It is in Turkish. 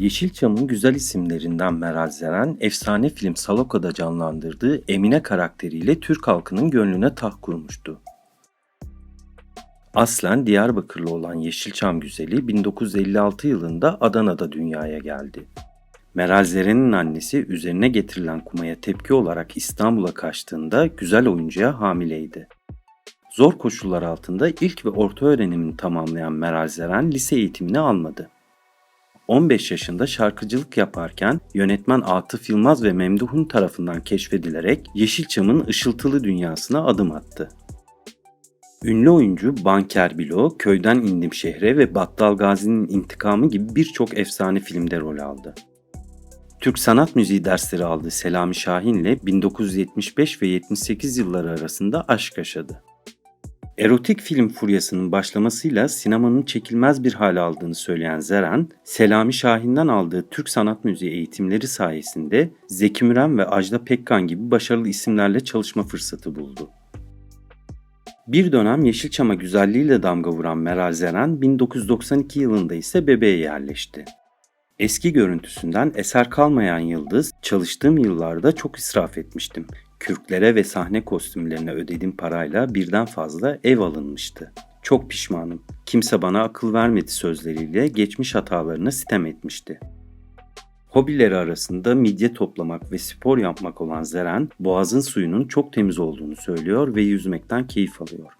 Yeşilçam'ın güzel isimlerinden Meral Zeren, efsane film Saloka'da canlandırdığı Emine karakteriyle Türk halkının gönlüne taht kurmuştu. Aslen Diyarbakırlı olan Yeşilçam güzeli 1956 yılında Adana'da dünyaya geldi. Meral Zeren'in annesi üzerine getirilen kumaya tepki olarak İstanbul'a kaçtığında güzel oyuncuya hamileydi. Zor koşullar altında ilk ve orta öğrenimini tamamlayan Meral Zeren lise eğitimini almadı. 15 yaşında şarkıcılık yaparken yönetmen Atıf Yılmaz ve Memduh'un tarafından keşfedilerek Yeşilçam'ın ışıltılı dünyasına adım attı. Ünlü oyuncu Banker Bilo, Köyden İndim Şehre ve Battal Gazi'nin İntikamı gibi birçok efsane filmde rol aldı. Türk sanat müziği dersleri aldığı Selami Şahin ile 1975 ve 78 yılları arasında aşk yaşadı. Erotik film furyasının başlamasıyla sinemanın çekilmez bir hale aldığını söyleyen Zeren, Selami Şahin'den aldığı Türk sanat müziği eğitimleri sayesinde Zeki Müren ve Ajda Pekkan gibi başarılı isimlerle çalışma fırsatı buldu. Bir dönem Yeşilçam'a güzelliğiyle damga vuran Meral Zeren 1992 yılında ise bebeğe yerleşti. Eski görüntüsünden eser kalmayan Yıldız, çalıştığım yıllarda çok israf etmiştim. Kürklere ve sahne kostümlerine ödediğim parayla birden fazla ev alınmıştı. Çok pişmanım. Kimse bana akıl vermedi sözleriyle geçmiş hatalarına sitem etmişti. Hobileri arasında midye toplamak ve spor yapmak olan Zeren, boğazın suyunun çok temiz olduğunu söylüyor ve yüzmekten keyif alıyor.